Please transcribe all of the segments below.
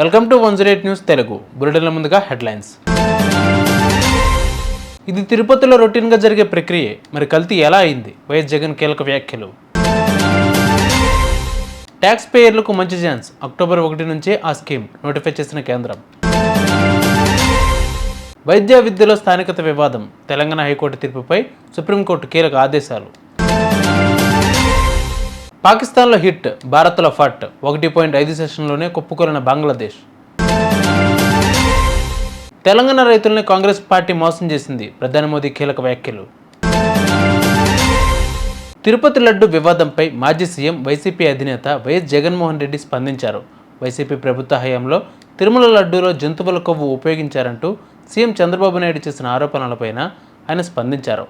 Welcome to one zero eight news Telugu. బులెటిన్ల ముందుగా headlines. ఇది తిరుపతిలో రొటీన్గా జరిగే ప్రక్రియే. మరి కల్తీ ఎలా అయింది? వైఎస్ జగన్ కీలక వ్యాఖ్యలు. ట్యాక్స్ పేయర్లకు మంచి ఛాన్స్. అక్టోబర్ ఒకటి నుంచే ఆ స్కీమ్ నోటిఫై చేసిన కేంద్రం. వైద్య విద్యలో స్థానికత వివాదం. తెలంగాణ హైకోర్టు తీర్పుపై సుప్రీంకోర్టు కీలక ఆదేశాలు. పాకిస్తాన్లో హిట్ భారత్లో ఫట్. ఒకటి పాయింట్ ఐదు సెషన్లోనే కుప్పకూలిన బంగ్లాదేశ్. తెలంగాణ రైతుల్ని కాంగ్రెస్ పార్టీ మోసం చేసింది ప్రధాని మోదీ కీలక వ్యాఖ్యలు. తిరుపతి లడ్డు వివాదంపై మాజీ సీఎం వైసీపీ అధినేత వైఎస్ జగన్మోహన్ రెడ్డి స్పందించారు. వైసీపీ ప్రభుత్వ హయాంలో తిరుమల లడ్డూలో జంతువుల కొవ్వు ఉపయోగించారంటూ సీఎం చంద్రబాబు నాయుడు చేసిన ఆరోపణలపైన ఆయన స్పందించారు.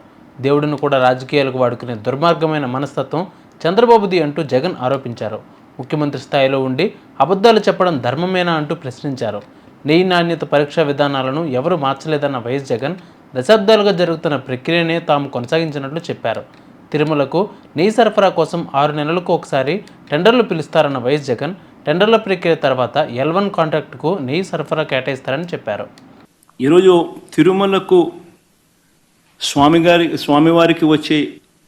దేవుడిని కూడా రాజకీయాలకు వాడుకునే దుర్మార్గమైన మనస్తత్వం చంద్రబాబుది అంటూ జగన్ ఆరోపించారు. ముఖ్యమంత్రి స్థాయిలో ఉండి అబద్ధాలు చెప్పడం ధర్మమేనా అంటూ ప్రశ్నించారు. నెయ్యి నాణ్యత పరీక్షా విధానాలను ఎవరు మార్చలేదన్న వైఎస్ జగన్ దశాబ్దాలుగా జరుగుతున్న ప్రక్రియనే తాము కొనసాగించినట్లు చెప్పారు. తిరుమలకు నెయ్యి సరఫరా కోసం ఆరు నెలలకు ఒకసారి టెండర్లు పిలుస్తారన్న వైఎస్ జగన్ టెండర్ల ప్రక్రియ తర్వాత ఎల్ వన్ కాంట్రాక్ట్కు నెయ్యి సరఫరా కేటాయిస్తారని చెప్పారు. ఈరోజు తిరుమలకు స్వామిగారి స్వామివారికి వచ్చే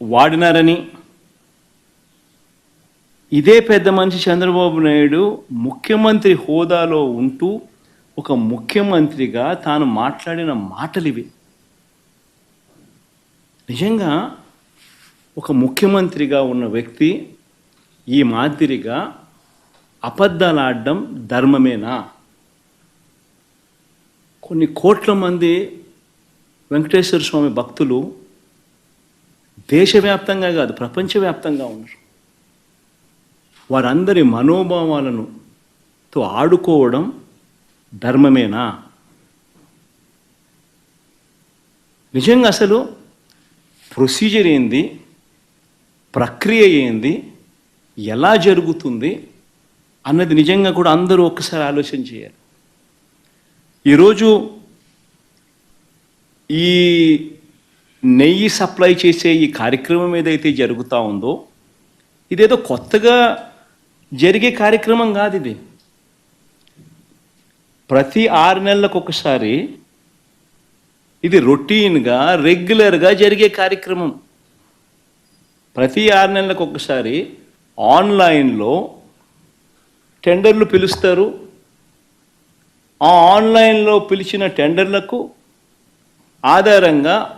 వాడినారని. ఇదే పెద్ద మనిషి చంద్రబాబు నాయుడు ముఖ్యమంత్రి హోదాలో ఉంటూ ఒక ముఖ్యమంత్రిగా తాను మాట్లాడిన మాటలు ఇవి నిజంగా ఒక ముఖ్యమంత్రిగా ఉన్న వ్యక్తి ఈ మాదిరిగా అబద్ధాలాడడం ధర్మమేనా? కొన్ని కోట్ల మంది వెంకటేశ్వర స్వామి భక్తులు దేశవ్యాప్తంగా కాదు ప్రపంచవ్యాప్తంగా ఉన్నారు. వారందరి మనోభావాలను తో ఆడుకోవడం ధర్మమేనా? నిజంగా అసలు ప్రొసీజర్ ఏంది? ప్రక్రియ ఏంది? ఎలా జరుగుతుంది? అన్నది నిజంగా కూడా అందరూ ఒక్కసారి ఆలోచన చేయాలి. ఈరోజు ఈ నెయ్యి సప్లై చేసే ఈ కార్యక్రమం ఏదైతే జరుగుతూ ఉందో ఇదేదో కొత్తగా జరిగే కార్యక్రమం కాదు ఇది. ప్రతి ఆరు నెలలకు ఒకసారి ఇది రొటీన్గా రెగ్యులర్గా జరిగే కార్యక్రమం. ప్రతి ఆరు నెలలకు ఒకసారి ఆన్లైన్లో టెండర్లు పిలుస్తారు. ఆ ఆన్లైన్లో పిలిచిన టెండర్లకు ఆధారంగా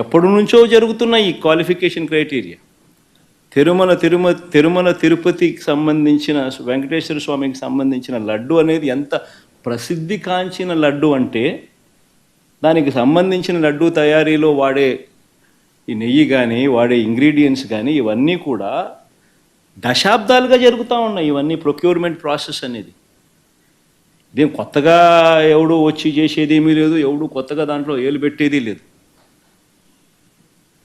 ఎప్పటి నుంచో జరుగుతున్న ఈ క్వాలిఫికేషన్ క్రైటీరియా తిరుమల తిరుమ తిరుమల తిరుపతికి సంబంధించిన వెంకటేశ్వర స్వామికి సంబంధించిన లడ్డు అనేది ఎంత ప్రసిద్ధి కాంచిన లడ్డు అంటే దానికి సంబంధించిన లడ్డు తయారీలో వాడే ఈ నెయ్యి కానీ వాడే ఇంగ్రీడియంట్స్ కానీ ఇవన్నీ కూడా దశాబ్దాలుగా జరుగుతూ ఉన్నాయి. ఇవన్నీ ప్రొక్యూర్మెంట్ ప్రాసెస్ అనేది. ఇదేం కొత్తగా ఎవడు వచ్చి చేసేది ఏమీ లేదు ఎవడు కొత్తగా దాంట్లో ఏలు పెట్టేది లేదు.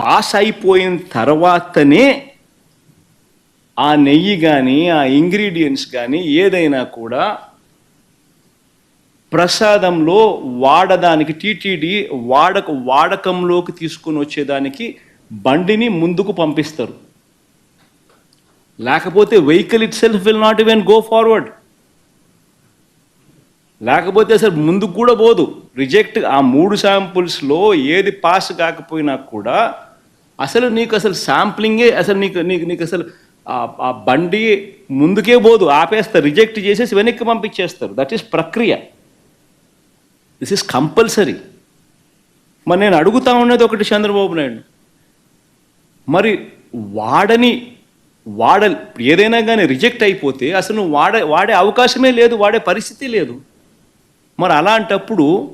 పాస్ అయిపోయిన తర్వాతనే ఆ నెయ్యి కానీ ఆ ఇంగ్రీడియంట్స్ కానీ ఏదైనా కూడా ప్రసాదంలో వాడదానికి టీటీడీ వాడక వాడకంలోకి తీసుకుని వచ్చేదానికి బండిని ముందుకు పంపిస్తారు. లేకపోతే vehicle itself will not even go forward లేకపోతే అసలు ముందుకు కూడా పోదు. రిజెక్ట్ ఆ మూడు శాంపుల్స్లో ఏది పాస్ కాకపోయినా కూడా అసలు నీకు అసలు శాంప్లింగే అసలు నీకు నీకు నీకు అసలు ఆ- బండి ముందుకే పోదు ఆపేస్తారు రిజెక్ట్ చేసేసి వెనక్కి పంపించేస్తారు. దట్ ఈస్ ప్రక్రియ. దిస్ ఇస్ కంపల్సరీ మరి నేను అడుగుతా ఉన్నది ఒకటి చంద్రబాబు నాయుడు. మరి వాడని వాడ ఏదైనా కానీ రిజెక్ట్ అయిపోతే అసలు నువ్వు వాడే వాడే అవకాశమే లేదు వాడే పరిస్థితి లేదు. మరి అలాంటప్పుడు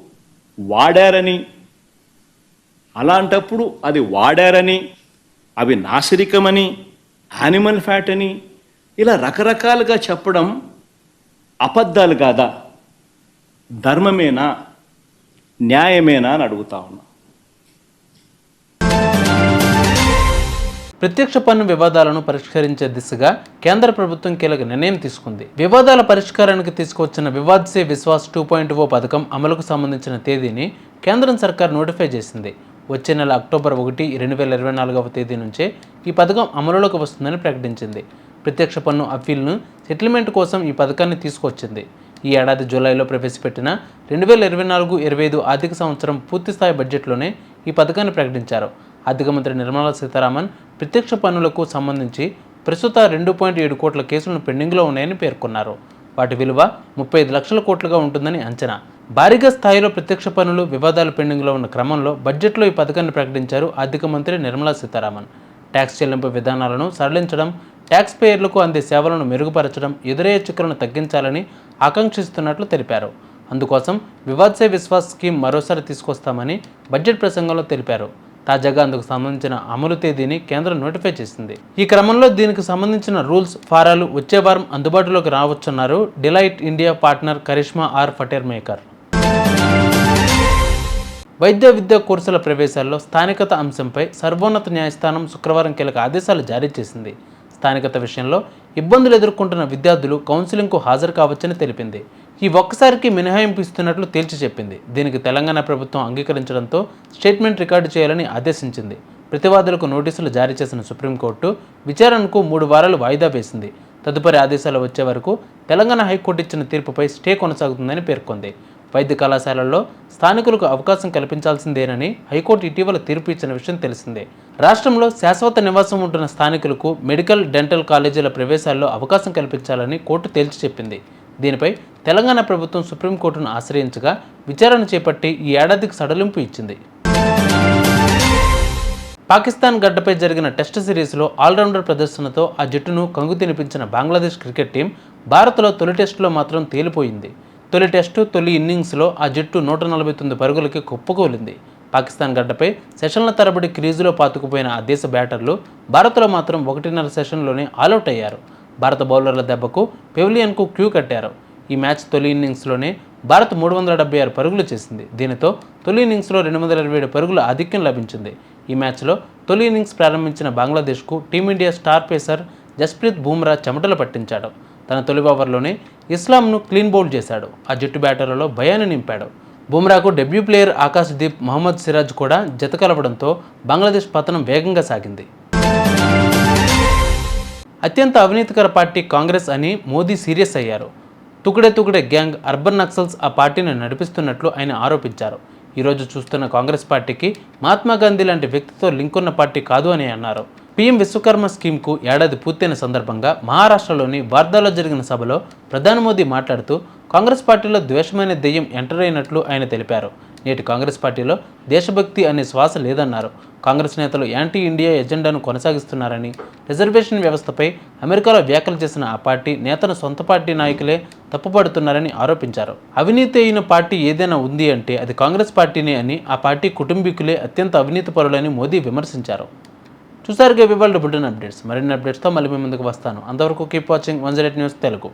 వాడారని అలాంటప్పుడు అది వాడారని అవి నాసిరికమని యానిమల్ ఫ్యాట్ అని ఇలా రకరకాలుగా చెప్పడం అబద్ధాలు కాదా? ధర్మమేనా? న్యాయమేనా అని అడుగుతా ఉన్నా. ప్రత్యక్ష పన్ను వివాదాలను పరిష్కరించే దిశగా కేంద్ర ప్రభుత్వం కీలక నిర్ణయం తీసుకుంది. వివాదాల పరిష్కారానికి తీసుకొచ్చిన వివాద్ సే విశ్వాస్ టూ పాయింట్ ఓ పథకం అమలుకు సంబంధించిన తేదీని కేంద్రం సర్కార్ నోటిఫై చేసింది. వచ్చే నెల అక్టోబర్ ఒకటి రెండు వేల ఇరవై నాలుగవ తేదీ నుంచే ఈ పథకం అమలులోకి వస్తుందని ప్రకటించింది. ప్రత్యక్ష పన్ను అప్పీల్ను సెటిల్మెంట్ కోసం ఈ పథకాన్ని తీసుకొచ్చింది. ఈ ఏడాది జూలైలో ప్రవేశపెట్టిన రెండు వేల ఇరవై నాలుగు ఇరవై ఐదు ఆర్థిక సంవత్సరం పూర్తిస్థాయి బడ్జెట్లోనే ఈ పథకాన్ని ప్రకటించారు. ఆర్థిక మంత్రి నిర్మలా సీతారామన్ ప్రత్యక్ష పన్నులకు సంబంధించి ప్రస్తుత రెండు పాయింట్ ఏడు కోట్ల కేసులను పెండింగ్లో ఉన్నాయని పేర్కొన్నారు. వాటి విలువ ముప్పై ఐదు లక్షల కోట్లుగా ఉంటుందని అంచనా. భారీగా స్థాయిలో ప్రత్యక్ష పనులు వివాదాలు పెండింగ్లో ఉన్న క్రమంలో బడ్జెట్లో ఈ పథకాన్ని ప్రకటించారు ఆర్థిక మంత్రి నిర్మలా సీతారామన్. ట్యాక్స్ చెల్లింపు విధానాలను సరళించడం ట్యాక్స్ పేయర్లకు అందే సేవలను మెరుగుపరచడం ఎదురయ్యే చిక్కులను తగ్గించాలని ఆకాంక్షిస్తున్నట్లు తెలిపారు. అందుకోసం వివాద్ సే విశ్వాస్ స్కీమ్ మరోసారి తీసుకొస్తామని బడ్జెట్ ప్రసంగంలో తెలిపారు. తాజాగా అందుకు సంబంధించిన అమలు తేదీని కేంద్రం నోటిఫై చేసింది. ఈ క్రమంలో దీనికి సంబంధించిన రూల్స్ ఫారాలు వచ్చే వారం అందుబాటులోకి రావచ్చున్నారు Deloitte India partner Karishma R Phatarphekar. వైద్య విద్యా కోర్సుల ప్రవేశాల్లో స్థానికత అంశంపై సర్వోన్నత న్యాయస్థానం శుక్రవారం కీలక ఆదేశాలు జారీ చేసింది. స్థానికత విషయంలో ఇబ్బందులు ఎదుర్కొంటున్న విద్యార్థులు కౌన్సిలింగ్కు హాజరు కావచ్చని తెలిపింది. ఈ ఒక్కసారికి మినహాయింపు ఇస్తున్నట్లు తేల్చి చెప్పింది. దీనికి తెలంగాణ ప్రభుత్వం అంగీకరించడంతో స్టేట్మెంట్ రికార్డు చేయాలని ఆదేశించింది. ప్రతివాదులకు నోటీసులు జారీ చేసిన సుప్రీంకోర్టు విచారణకు మూడు వారాలు వాయిదా వేసింది. తదుపరి ఆదేశాలు వచ్చే వరకు తెలంగాణ హైకోర్టు ఇచ్చిన తీర్పుపై స్టే కొనసాగుతుందని పేర్కొంది. వైద్య కళాశాలల్లో స్థానికులకు అవకాశం కల్పించాల్సిందేనని హైకోర్టు ఇటీవల తీర్పు ఇచ్చిన విషయం తెలిసిందే. రాష్ట్రంలో శాశ్వత నివాసం ఉంటున్న స్థానికులకు మెడికల్ డెంటల్ కాలేజీల ప్రవేశాల్లో అవకాశం కల్పించాలని కోర్టు తేల్చి చెప్పింది. దీనిపై తెలంగాణ ప్రభుత్వం సుప్రీంకోర్టును ఆశ్రయించగా విచారణ చేపట్టి ఈ ఏడాదికి సడలింపు ఇచ్చింది. పాకిస్తాన్ గడ్డపై జరిగిన టెస్ట్ సిరీస్లో ఆల్రౌండర్ ప్రదర్శనతో ఆ జట్టును కంగు తినిపించిన బంగ్లాదేశ్ క్రికెట్ టీం భారత్లో తొలి టెస్టులో మాత్రం తేలిపోయింది. తొలి టెస్టు తొలి ఇన్నింగ్స్లో ఆ జట్టు నూట నలభై తొమ్మిది పరుగులకి కుప్పకూలింది పాకిస్తాన్ గడ్డపై సెషన్ల తరబడి క్రీజులో పాతుకుపోయిన ఆ దేశ బ్యాటర్లు భారత్లో మాత్రం ఒకటిన్నర సెషన్లోనే ఆలౌట్ అయ్యారు. భారత బౌలర్ల దెబ్బకు పెవిలియన్కు క్యూ కట్టారు. ఈ మ్యాచ్ తొలి ఇన్నింగ్స్లోనే భారత్ మూడు వందల డెబ్బై ఆరు పరుగులు చేసింది. దీనితో తొలి ఇన్నింగ్స్లో రెండు వందల ఇరవై ఏడు పరుగుల ఆధిక్యం లభించింది. ఈ మ్యాచ్లో తొలి ఇన్నింగ్స్ ప్రారంభించిన బంగ్లాదేశ్కు team India star pacer Jasprit Bumrah చెమటలు పట్టించాడు. తన తొలి ఓవర్లోనే ఇస్లాంను క్లీన్ బౌల్డ్ చేశాడు. ఆ జట్టు బ్యాటర్లలో భయాన్ని నింపాడు. బుమ్రాకు డెబ్యూ ప్లేయర్ ఆకాశ్ దీప్ మహమ్మద్ సిరాజ్ కూడా జత కలవడంతో బంగ్లాదేశ్ పతనం వేగంగా సాగింది. అత్యంత అవినీతికర పార్టీ కాంగ్రెస్ అని మోదీ సీరియస్ అయ్యారు. తుకుడే తుకుడే గ్యాంగ్ అర్బన్ నక్సల్స్ ఆ పార్టీని నడిపిస్తున్నట్లు ఆయన ఆరోపించారు. ఈరోజు చూస్తున్న కాంగ్రెస్ పార్టీకి మహాత్మా గాంధీ లాంటి వ్యక్తితో లింక్ ఉన్న పార్టీ కాదు అని అన్నారు. పీఎం విశ్వకర్మ స్కీమ్కు ఏడాది పూర్తయిన సందర్భంగా మహారాష్ట్రలోని వార్దాలో జరిగిన సభలో ప్రధాని మోదీ మాట్లాడుతూ కాంగ్రెస్ పార్టీలో ద్వేషమైన దెయ్యం ఎంటర్ అయినట్లు ఆయన తెలిపారు. నేటి కాంగ్రెస్ పార్టీలో దేశభక్తి అనే శ్వాస లేదన్నారు. కాంగ్రెస్ నేతలు యాంటీ ఇండియా ఎజెండాను కొనసాగిస్తున్నారని రిజర్వేషన్ వ్యవస్థపై అమెరికాలో వ్యాఖ్యలు చేసిన ఆ పార్టీ నేతను సొంత పార్టీ నాయకులే తప్పుపడుతున్నారని ఆరోపించారు. అవినీతి అయిన పార్టీ ఏదైనా ఉంది అంటే అది కాంగ్రెస్ పార్టీనే అని ఆ పార్టీ కుటుంబీకులే అత్యంత అవినీతి పరులని మోదీ విమర్శించారు. చూసారుగా ఇవాళ బులెటిన్ అప్డేట్స్. మరిన్ని అప్డేట్స్తో మళ్ళీ మీ ముందుకు వస్తాను. అంతవరకు keep watching one zero news Telugu.